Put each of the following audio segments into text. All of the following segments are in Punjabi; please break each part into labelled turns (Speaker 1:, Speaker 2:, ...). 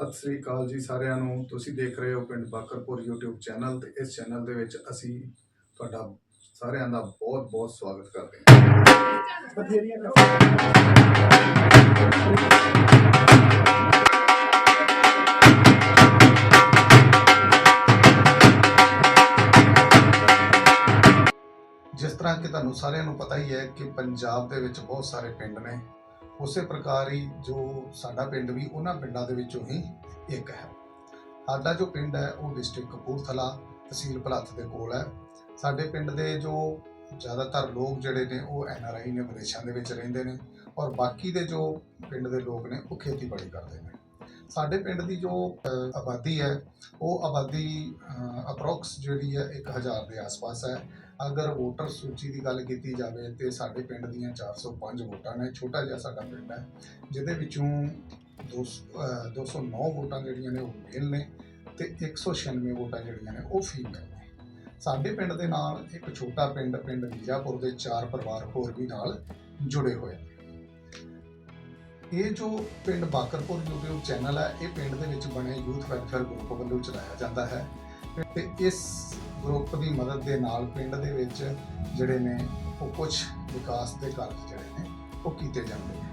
Speaker 1: ਸਤਿ ਸ੍ਰੀ ਅਕਾਲ ਜੀ ਸਾਰਿਆਂ ਨੂੰ। ਤੁਸੀਂ ਦੇਖ ਰਹੇ ਹੋ ਪਿੰਡ ਬਾਕਰਪੁਰ YouTube ਚੈਨਲ ਤੇ ਇਸ ਚੈਨਲ ਦੇ ਵਿੱਚ ਅਸੀਂ ਤੁਹਾਡਾ ਸਾਰਿਆਂ ਦਾ ਬਹੁਤ ਬਹੁਤ ਸਵਾਗਤ ਕਰਦੇ ਹਾਂ। ਜਿਸ ਤਰ੍ਹਾਂ ਕਿ ਤੁਹਾਨੂੰ ਸਾਰਿਆਂ ਨੂੰ ਪਤਾ ਹੀ ਹੈ ਕਿ ਪੰਜਾਬ ਦੇ ਵਿੱਚ ਬਹੁਤ ਸਾਰੇ ਪਿੰਡ ਨੇ। ਉਸੇ ਪ੍ਰਕਾਰ ਹੀ ਜੋ ਸਾਡਾ ਪਿੰਡ ਵੀ ਉਹਨਾਂ ਪਿੰਡਾਂ ਦੇ ਵਿੱਚੋਂ ਹੀ ਇੱਕ ਹੈ। ਸਾਡਾ ਜੋ ਪਿੰਡ ਹੈ, ਉਹ ਡਿਸਟ੍ਰਿਕਟ ਕਪੂਰਥਲਾ ਤਹਿਸੀਲ ਭਲੱਥ ਦੇ ਕੋਲ ਹੈ। ਸਾਡੇ ਪਿੰਡ ਦੇ ਜੋ ਜ਼ਿਆਦਾਤਰ ਲੋਕ ਜਿਹੜੇ ਨੇ, ਉਹ ਐਨ ਆਰ ਆਈ ਨੇ, ਵਿਦੇਸ਼ਾਂ ਦੇ ਵਿੱਚ ਰਹਿੰਦੇ ਨੇ ਔਰ ਬਾਕੀ ਦੇ ਜੋ ਪਿੰਡ ਦੇ ਲੋਕ ਨੇ, ਉਹ ਖੇਤੀਬਾੜੀ ਕਰਦੇ ਨੇ। ਸਾਡੇ ਪਿੰਡ ਦੀ ਜੋ ਆਬਾਦੀ ਹੈ, ਉਹ ਆਬਾਦੀ ਅਪਰੋਕਸ ਜਿਹੜੀ ਹੈ 1000 ਦੇ ਆਸ-ਪਾਸ ਹੈ। ਅਗਰ ਵੋਟਰ ਸੂਚੀ ਦੀ ਗੱਲ ਕੀਤੀ ਜਾਵੇ ਤੇ ਸਾਡੇ ਪਿੰਡ ਦੀਆਂ 405 ਵੋਟਾਂ ਨੇ, ਛੋਟਾ ਜਿਹਾ ਸਾਡਾ ਪਿੰਡ ਹੈ, ਜਿਹਦੇ ਵਿੱਚੋਂ 200 ਅਹ 209 ਵੋਟਾਂ ਜਿਹੜੀਆਂ ਨੇ ਉਹ ਮੇਲ ਨੇ ਤੇ 196 ਵੋਟਾਂ ਜਿਹੜੀਆਂ ਨੇ ਉਹ ਫੀਮੇਲ ਨੇ। ਸਾਡੇ ਪਿੰਡ ਦੇ ਨਾਲ ਇੱਕ ਛੋਟਾ ਪਿੰਡ ਪਿੰਡ ਵੀਰਾਪੁਰ ਦੇ ਚਾਰ ਪਰਿਵਾਰ ਹੋਰ ਵੀ ਨਾਲ ਜੁੜੇ ਹੋਏ ਨੇ। ਇਹ ਜੋ ਪਿੰਡ ਬਾਕਰਪੁਰ YouTube ਚੈਨਲ ਹੈ, ਇਹ ਪਿੰਡ ਦੇ ਵਿੱਚ ਬਣੇ ਯੂਥ ਵੈਲਫੇਅਰ ਗਰੁੱਪ ਵੱਲੋਂ ਚਲਾਇਆ ਜਾਂਦਾ ਹੈ ਤੇ ਇਸ ਗਰੁੱਪ ਦੀ ਮਦਦ ਦੇ ਨਾਲ ਪਿੰਡ ਦੇ ਵਿੱਚ ਜਿਹੜੇ ਨੇ, ਉਹ ਕੁਝ ਵਿਕਾਸ ਦੇ ਕਾਰਜ ਜਿਹੜੇ ਨੇ, ਉਹ ਕੀਤੇ ਜਾਂਦੇ ਨੇ।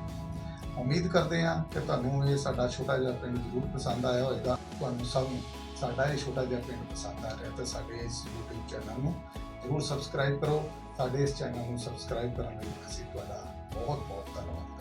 Speaker 1: ਉਮੀਦ ਕਰਦੇ ਹਾਂ ਕਿ ਤੁਹਾਨੂੰ ਇਹ ਸਾਡਾ ਛੋਟਾ ਜਿਹਾ ਪਿੰਡ ਜ਼ਰੂਰ ਪਸੰਦ ਆਇਆ ਹੋਵੇਗਾ। ਤੁਹਾਨੂੰ ਸਭ ਨੂੰ ਸਾਡਾ ਇਹ ਛੋਟਾ ਜਿਹਾ ਪਿੰਡ ਪਸੰਦ ਆ ਰਿਹਾ ਤਾਂ ਸਾਡੇ ਇਸ YouTube ਚੈਨਲ ਨੂੰ ਜ਼ਰੂਰ ਸਬਸਕ੍ਰਾਈਬ ਕਰੋ। ਸਾਡੇ ਇਸ ਚੈਨਲ ਨੂੰ ਸਬਸਕ੍ਰਾਈਬ ਕਰਨ ਲਈ ਅਸੀਂ ਤੁਹਾਡਾ ਬਹੁਤ ਬਹੁਤ ਧੰਨਵਾਦ।